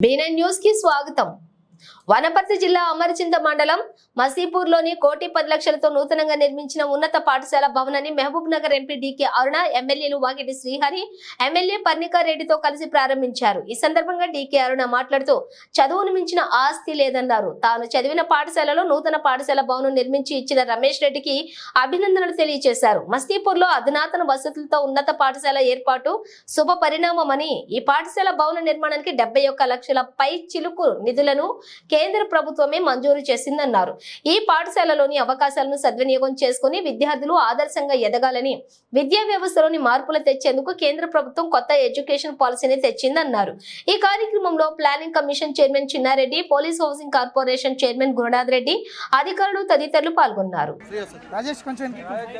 బీనై news కి స్వాగతం వనపర్తి జిల్లా అమరచింత మండలం మసీపూర్లోని కోటి పది లక్షలతో నూతనంగా నిర్మించిన ఉన్నత పాఠశాల భవనాన్ని Mahabubnagar MP DK Aruna ఎమ్మెల్యేలు వాకిటి శ్రీహరి ఎమ్మెల్యే పర్ణికా రెడ్డితో కలిసి ప్రారంభించారు. ఈ సందర్భంగా డీకే అరుణ మాట్లాడుతూ చదువును మించిన ఆస్తి లేదన్నారు. తాను చదివిన పాఠశాలలో నూతన పాఠశాల భవనం నిర్మించి ఇచ్చిన రమేష్ రెడ్డికి అభినందనలు తెలియజేశారు మస్తీపూర్లో అధునాతన వసతులతో ఉన్నత పాఠశాల ఏర్పాటు శుభ పరిణామమని ఈ పాఠశాల భవన నిర్మాణానికి డెబ్బై లక్షల పై చిలుకు నిధులను కేంద్ర ప్రభుత్వమే మంజూరు చేసిందన్నారు. ఈ పాఠశాలలోని అవకాశాలను సద్వినియోగం చేసుకుని విద్యార్థులు ఆదర్శంగా ఎదగాలని విద్యా వ్యవస్థలోని మార్పులు తెచ్చేందుకు కేంద్ర ప్రభుత్వం కొత్త ఎడ్యుకేషన్ పాలసీని తెచ్చిందన్నారు. ఈ కార్యక్రమంలో planning commission chairman Chinnareddy police housing corporation chairman Gurunath Reddy అధికారులు తదితరులు పాల్గొన్నారు. రాజేష్ కొంచెం వెనక్కి. అలాగే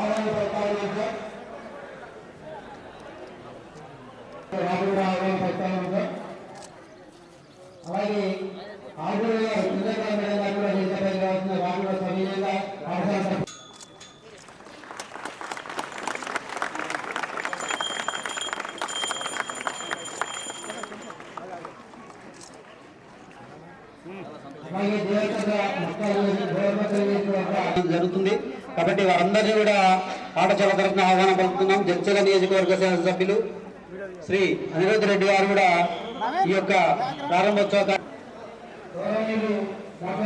ఆర్డర్ గారు చంద్రబాబు నాయుడు గారు కూడా నిజంగా కావాల్సిన వారు కూడా సవినయంగా పాఠశాల అలాగే దేవచంద్ర మొక్కలు దేవపత్ర జరుగుతుంది. కాబట్టి వారందరినీ కూడా పాఠశాల తరఫున ఆహ్వానం పంపుతున్నాం జడ్చల నియోజకవర్గ శాసనసభ్యులు శ్రీ అనిరుద్ధ రెడ్డి గారు కూడా ఈ యొక్క ప్రారంభోత్సవ కా-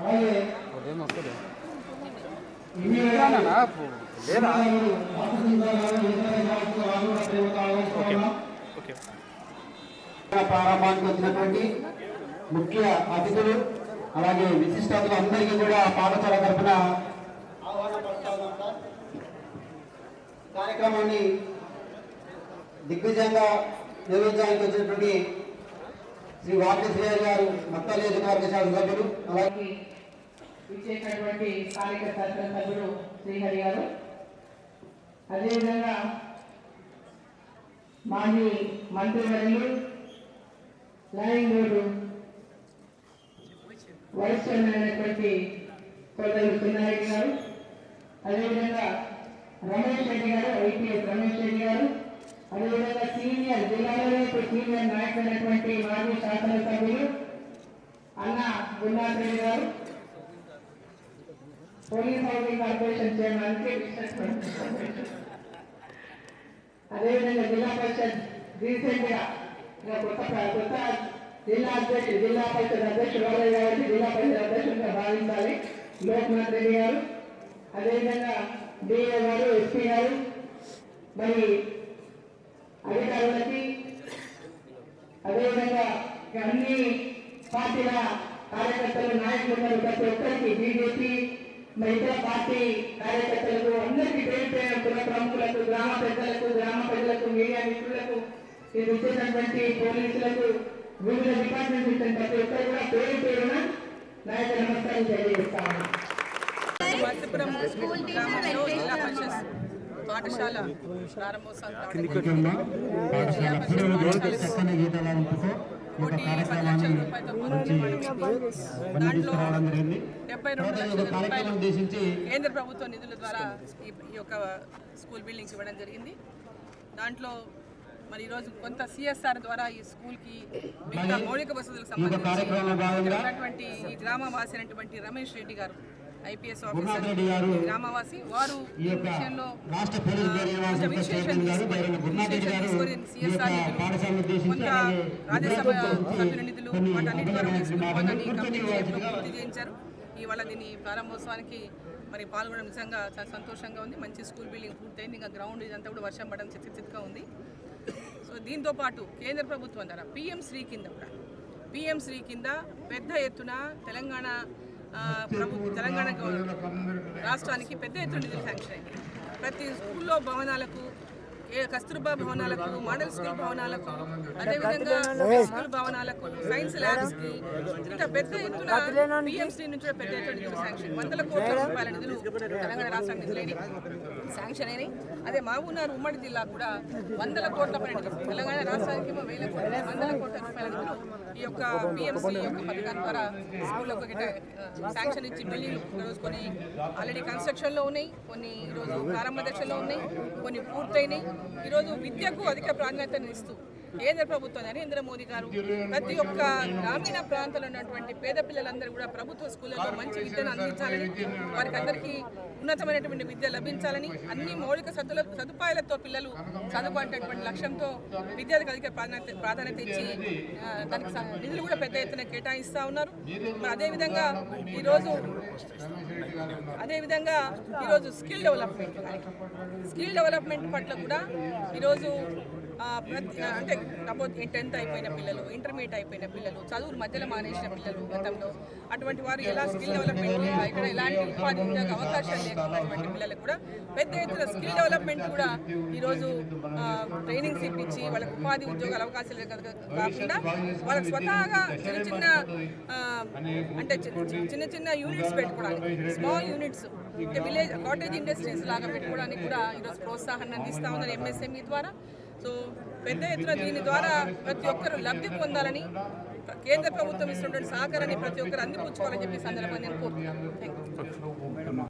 అలాగే ఇన్ని లేదా? ప్రారంభానికి వచ్చినటువంటి ముఖ్య అతిథులు అలాగే విశిష్టాతులు అందరికీ కూడా పాఠశాల తరఫున కార్యక్రమాన్ని దిగ్విజయంగా నిర్వహించడానికి వచ్చినటువంటి శ్రీ వాకి గారు మత్త నియోజకవర్గ శాసనసభ్యులు అలాగే ఇచ్చేటటువంటి స్థానిక శాసనసభ్యుడు శ్రీహరి గారు. అదేవిధంగా మాజీ మంత్రివర్యులు లైన్ రోడ్డు వైస్ చైర్మన్ అయినటువంటి సోదరుడు చిన్నారెడ్డి గారు. అదేవిధంగా రమేష్ రెడ్డి గారు ఐపీఎస్ రమేష్ రెడ్డి గారు. అదేవిధంగా సీనియర్ జిల్లాలో సీనియర్ నాయకులైనటువంటి మాజీ శాసనసభ్యులు అన్న గురునాథ్ గారు పోలీస్ హౌసింగ్ కార్పొరేషన్ చైర్మన్ అదేవిధంగా జిల్లా పరిషత్ రీసెంట్గా కొత్త కొత్త జిల్లా అధ్యక్షుడు జిల్లా పరిషత్ అధ్యక్షుడు రాలేదు కాబట్టి జిల్లా పరిషత్ అధ్యక్షుడిగా భావించాలి. లోక్నాథ్ రెడ్డి గారు అదేవిధంగా డిఏ గారు ఎస్పీ గారు మరి అధికారులకి అదేవిధంగా అన్ని పార్టీల కార్యకర్తలు నాయకులు ప్రతి ఒక్కరికి బీజేపీ మరి ఇతర పార్టీ కార్యకర్తలకు అందరికీ పేరు పేరు కుల ప్రముఖులకు గ్రామ పెద్దలకు గ్రామ ప్రజలకు మీడియా మిత్రులకు ఇది ఇచ్చేటటువంటి పోలీసులకు వివిధ డిపార్ట్మెంట్స్ ఇచ్చిన ప్రతి ఒక్కరు కూడా పేరు పేరున నాయక నమస్కారం తెలియజేస్తాను మత్స్యపురం గ్రామంలో జిల్లా పరిషత్ పాఠశాల ప్రారంభోత్సవం జరిగింది. డెబ్బై రెండు లక్షల రూపాయలు కేంద్ర ప్రభుత్వ నిధుల ద్వారా ఈ యొక్క స్కూల్ బిల్డింగ్స్ ఇవ్వడం జరిగింది. దాంట్లో మరి ఈరోజు కొంత సిఎస్ఆర్ ద్వారా ఈ స్కూల్కి మిగతా మౌలిక వసతులకు ఈ యొక్క కార్యక్రమంలో సంబంధించి ఉన్నటువంటి ఈ గ్రామ వాసి అయినటువంటి రమేష్ రెడ్డి గారు ఐపీఎస్ ఆఫీసర్ గ్రామవాసి వారు విషయంలో తీసుకొని, కొంత అలాగే రాజ్యసభ వాటన్నిటి ద్వారా తీసుకుని పూర్తి చేయించారు. ఇవాళ దీని ప్రారంభోత్సవానికి మరి పాల్గొనడం నిజంగా చాలా సంతోషంగా ఉంది. మంచి స్కూల్ బిల్డింగ్ పూర్తయింది. ఇంకా గ్రౌండ్ ఇదంతా కూడా వర్షం పడడం చిత్తుగా ఉంది. సో దీంతో పాటు కేంద్ర ప్రభుత్వం ద్వారా పిఎం శ్రీ కింద కూడా పిఎం శ్రీ కింద పెద్ద ఎత్తున తెలంగాణ ఆ, ప్రభు తెలంగాణ రాష్ట్రానికి పెద్ద ఎత్తున నిధులు శాంక్షన్ అయింది ప్రతి స్కూల్లో భవనాలకు కస్తూర్బా భవనాలకు మోడల్ స్కూల్ భవనాలకు అదేవిధంగా స్కూల్ భవనాలకు సైన్స్ ల్యాబ్స్కి ఇంకా పెద్ద ఎత్తున పిఎంసీ నుంచి ఎత్తున నిధులు శాంక్షన్. వందల కోట్ల రూపాయల నిధులు తెలంగాణ రాష్ట్రానికి నిధులైనవి శాంక్షన్ అయినాయి అదే మహబూబ్నగర్ ఉమ్మడి జిల్లా కూడా వందల కోట్ల పైన. తెలంగాణ రాష్ట్రానికి వేల కోట్ల వందల కోట్ల రూపాయల నిధులు ఈ యొక్క పిఎంసీ యొక్క పథకం ద్వారా స్కూళ్ళకు ఆ, శాంక్షన్ ఇచ్చి బిల్డింగ్లు ఈరోజు కొన్ని ఆల్రెడీ కన్స్ట్రక్షన్లో ఉన్నాయి. కొన్ని ఈరోజు ప్రారంభ దశలో ఉన్నాయి. కొన్ని పూర్తయినాయి. ఈరోజు విద్యకు అధిక ప్రాధాన్యతను ఇస్తూ కేంద్ర ప్రభుత్వం నరేంద్ర మోదీ గారు ప్రతి ఒక్క గ్రామీణ ప్రాంతంలో ఉన్నటువంటి పేద పిల్లలందరూ కూడా ప్రభుత్వ స్కూళ్ళలో మంచి విద్యను అందించాలని వారికి అందరికీ ఉన్నతమైనటువంటి విద్య లభించాలని అన్ని మౌలిక సదుల సదుపాయాలతో పిల్లలు చదువుకునేటటువంటి లక్ష్యంతో విద్యకు అధిక ప్రాధాన్యత ప్రాధాన్యత ఇచ్చి దానికి నిధులు కూడా పెద్ద ఎత్తున కేటాయిస్తూ ఉన్నారు. మరి అదేవిధంగా ఈరోజు అదేవిధంగా ఈరోజు స్కిల్ డెవలప్మెంట్ స్కిల్ డెవలప్మెంట్ పట్ల కూడా ఈరోజు ప్రతి అంటే అబౌట్ టెన్త్ అయిపోయిన పిల్లలు ఇంటర్మీడియట్ అయిపోయిన పిల్లలు చదువులు మధ్యలో మానేసిన పిల్లలు గతంలో అటువంటి వారు ఎలా స్కిల్ డెవలప్మెంట్ ఇక్కడ ఎలాంటి ఉపాధి ఉద్యోగ అవకాశాలు లేకున్నటువంటి పిల్లలకు కూడా పెద్ద ఎత్తున స్కిల్ డెవలప్మెంట్ కూడా ఈరోజు ట్రైనింగ్స్ ఇప్పించి వాళ్ళకి ఉపాధి ఉద్యోగాల అవకాశాలు కాకుండా వాళ్ళకి స్వతహాగా చిన్న చిన్న అంటే చిన్న చిన్న యూనిట్స్ పెట్టుకోవడానికి స్మాల్ యూనిట్స్ అంటే విలేజ్ కాటేజ్ ఇండస్ట్రీస్ లాగా పెట్టుకోవడానికి కూడా ఈరోజు ప్రోత్సాహాన్ని అందిస్తూ ఉన్నారు ఎంఎస్ఎంఈ ద్వారా. సో పెద్ద ఎత్తున దీని ద్వారా ప్రతి ఒక్కరూ లబ్ధి పొందాలని కేంద్ర ప్రభుత్వం ఇస్తున్నటువంటి సహకారాన్ని ప్రతి ఒక్కరు అందిపుచ్చుకోవాలని చెప్పి సందర్భంగా నేను కోరుతున్నాను. Thank you